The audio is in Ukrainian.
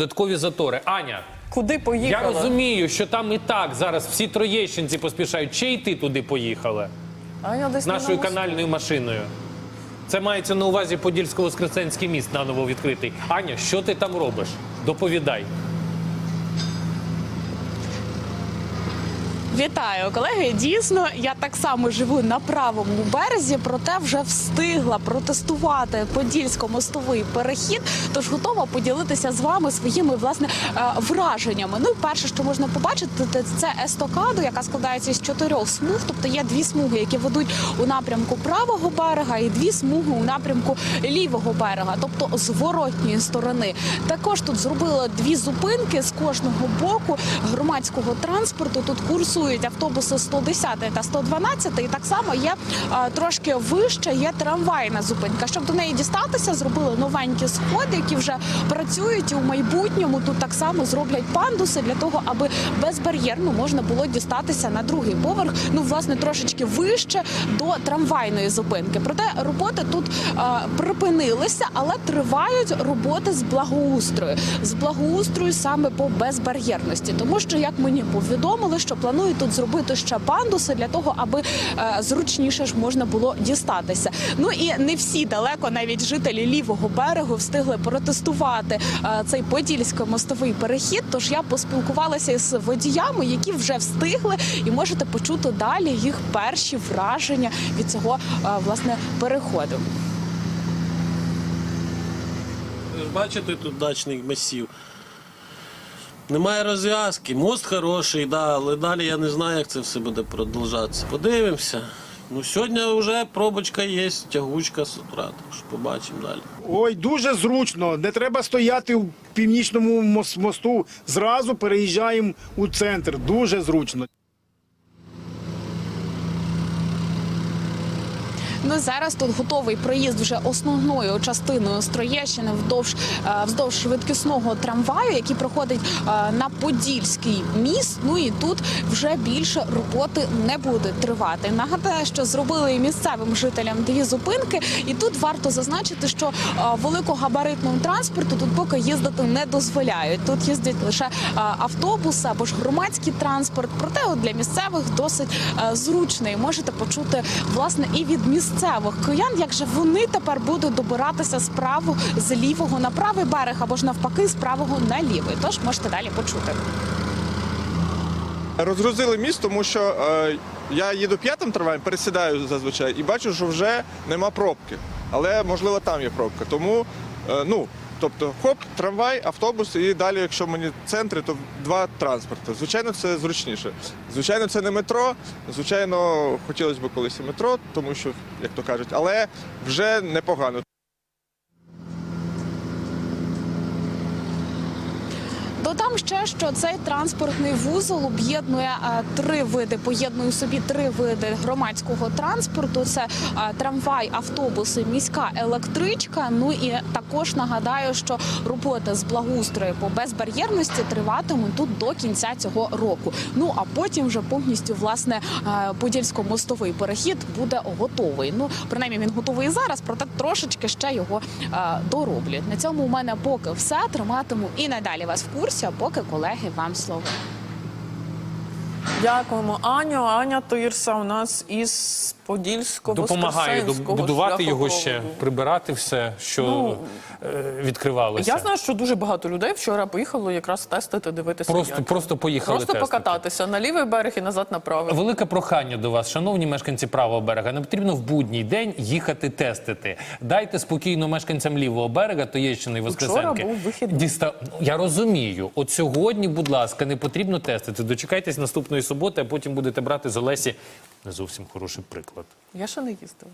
Додаткові затори. Аня, Куди я розумію, що там і так зараз всі троєщинці поспішають. Чи й ти туди поїхала Аня десь нашою на канальною машиною? Це мається на увазі Подільсько-Воскресенський міст наново відкритий. Аня, що ти там робиш? Доповідай. Вітаю, колеги. Дійсно, я так само живу на правому березі, проте вже встигла протестувати подільсько-мостовий перехід. Тож готова поділитися з вами своїми власне е, враженнями. Ну, перше, що можна побачити, це- естокаду, яка складається із чотирьох смуг. Тобто є дві смуги, які ведуть у напрямку правого берега, і дві смуги у напрямку лівого берега, тобто зворотньої сторони. Також тут зробили дві зупинки з кожного боку громадського транспорту. Тут курсують автобуси 110 та 112, і так само є трошки вище є трамвайна зупинка. Щоб до неї дістатися, зробили новенькі сходи, які вже працюють і у майбутньому. Тут так само зроблять пандуси для того, аби безбар'єрно можна було дістатися на другий поверх. Ну власне трошечки вище до трамвайної зупинки. Проте роботи тут припинилися, але тривають роботи з благоустрою. З благоустрою саме по безбар'єрності, тому що як мені повідомили, що планують тут зробити ще пандуси для того, аби е, зручніше ж можна було дістатися. Ну і не всі далеко, навіть жителі лівого берегу, встигли протестувати е, цей подільсько-мостовий перехід. Тож я поспілкувалася з водіями, які вже встигли, і можете почути далі їх перші враження від цього е, власне переходу. Бачите тут дачний масів. Немає розв'язки, мост хороший, да, але далі я не знаю, як це все буде продовжатися. Подивимося. Ну, сьогодні вже пробочка є, тягучка з утра, так що побачимо далі. Ой, дуже зручно. Не треба стояти в північному мос- мосту. Зразу переїжджаємо у центр. Дуже зручно. Ну зараз тут готовий проїзд вже основною частиною з Троєщини вздовж е, швидкісного трамваю, який проходить е, на Подільський міст. Ну і тут вже більше роботи не буде тривати. Нагадаю, що зробили місцевим жителям дві зупинки, і тут варто зазначити, що е, великогабаритному транспорту тут поки їздити не дозволяють. Тут їздять лише автобуси або ж громадський транспорт. Проте от для місцевих досить зручний. Можете почути власне і від місцевих киян, як же вони тепер будуть добиратися справу з лівого на правий берег або ж навпаки з правого на лівий. Тож можете далі почути. Розгрузили міст, тому що е, я їду п'ятим трамваєм, пересідаю зазвичай і бачу, що вже нема пробки. Але можливо там є пробка. Тому е, ну. Тобто, хоп, трамвай, автобус, і далі, якщо мені центри, то два транспорти. Звичайно, це зручніше. Звичайно, це не метро. Звичайно, хотілося б колись і метро, тому що, як то кажуть, але вже непогано. Додам ще, що цей транспортний вузол об'єднує е, три види, поєднує собі три види громадського транспорту: це е, трамвай, автобуси, міська електричка. Ну і також нагадаю, що роботи з благоустрою по безбар'єрності триватимуть тут до кінця цього року. Ну а потім вже повністю власне е, подільсько-мостовий перехід буде готовий. Ну принаймні він готовий зараз, проте трошечки ще його дороблять. На цьому у мене поки все. Триматиму і надалі вас в курсі. А поки колеги вам слово. Дякуємо, Аню. Аня Тирса у нас із Подільського Допомагає будувати його ще, прибирати все, що Ну, е, відкривалося. Я знаю, що дуже багато людей вчора поїхало якраз тестити, дивитися. Просто, як. просто поїхали Просто тестити. покататися на лівий берег і назад на правий. Велике прохання до вас, шановні мешканці правого берега. Не потрібно в будній день їхати тестити. Дайте спокійно мешканцям лівого берега, Тоєщини і Воскресенки. Діста... Ну, Я розумію. От сьогодні, будь ласка, не потрібно тестити. Дочекайтесь наступної суботи, а потім будете брати з Олесі не зовсім хороший приклад. Я ще не їздила.